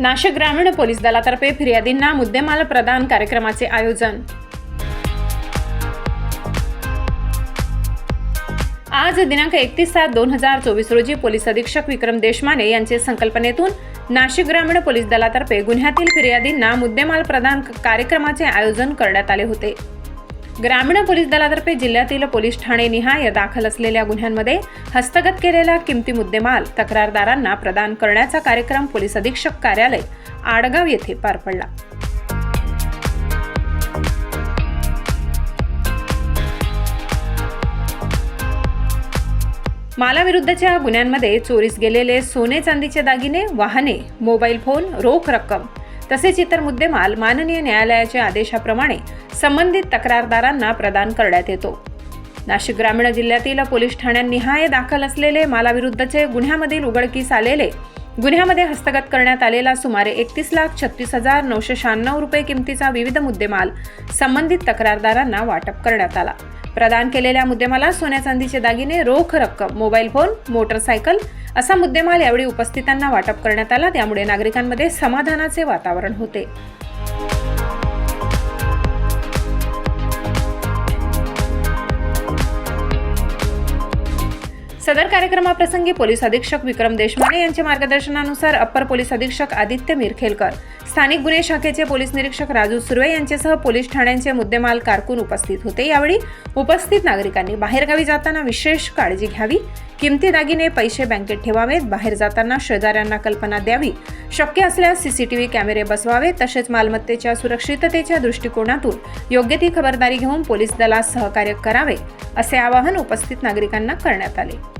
नाशिक ग्रामीण पोलीस दलातर्फे फिर्यादींना मुद्देमाल प्रदान कार्यक्रमाचे आयोजन आज दिनांक एकतीस सात दोन हजार चोवीस रोजी पोलीस अधीक्षक विक्रम देशमाने यांचे संकल्पनेतून नाशिक ग्रामीण पोलीस दलातर्फे गुन्ह्यातील फिर्यादींना मुद्देमाल प्रदान कार्यक्रमाचे आयोजन करण्यात आले होते. ग्रामीण पोलीस दलातर्फे जिल्ह्यातील पोलीस ठाणे निहाय दाखल असलेल्या गुन्ह्यांमध्ये हस्तगत केलेला किमती मुद्देमाल तक्रारदारांना प्रदान करण्याचा कार्यक्रम पोलीस अधीक्षक कार्यालय आडगाव येथे पार पडला. मालाविरुद्धच्या गुन्ह्यांमध्ये चोरीस गेलेले सोने चांदीचे दागिने वाहने मोबाईल फोन रोख रक्कम तसेच इतर मुद्देमाल माननीय न्यायालयाच्या आदेशाप्रमाणे संबंधित तक्रारदारांना प्रदान करण्यात येतो. नाशिक ग्रामीण जिल्ह्यातील पोलीस ठाण्यांनिहाय दाखल असलेले मालाविरुद्धचे गुन्ह्यामधील उघडकीस आलेले गुन्ह्यामध्ये हस्तगत करण्यात आलेला सुमारे एकतीस लाख छत्तीस हजार नऊशे शहाण्णव रुपये किमतीचा विविध मुद्देमाल संबंधित तक्रारदारांना वाटप करण्यात आला. प्रदान केलेल्या मुद्देमाला सोन्या चांदीचे दागिने रोख रक्कम मोबाईल फोन मोटरसायकल असा मुद्देमाल यावेळी उपस्थितांना वाटप करण्यात आला. त्यामुळे नागरिकांमध्ये समाधानाचे वातावरण होते. सदर कार्यक्रमाप्रसंगी पोलीस अधीक्षक विक्रम देशमाने यांच्या मार्गदर्शनानुसार अप्पर पोलीस अधीक्षक आदित्य मिरखेलकर स्थानिक गुन्हे शाखेचे पोलीस निरीक्षक राजू सुर्वे यांच्यासह पोलीस ठाण्यांचे मुद्देमाल कारकून उपस्थित होते. यावेळी उपस्थित नागरिकांनी बाहेरगावी जाताना विशेष काळजी घ्यावी किमती दागिने पैसे बँकेत ठेवावेत बाहेर जाताना शेजाऱ्यांना कल्पना द्यावी शक्य असल्यास सीसीटीव्ही कॅमेरे बसवावे तसेच मालमत्तेच्या सुरक्षिततेच्या दृष्टिकोनातून योग्य ती खबरदारी घेऊन पोलीस दलास सहकार्य करावे असे आवाहन उपस्थित नागरिकांना करण्यात आले.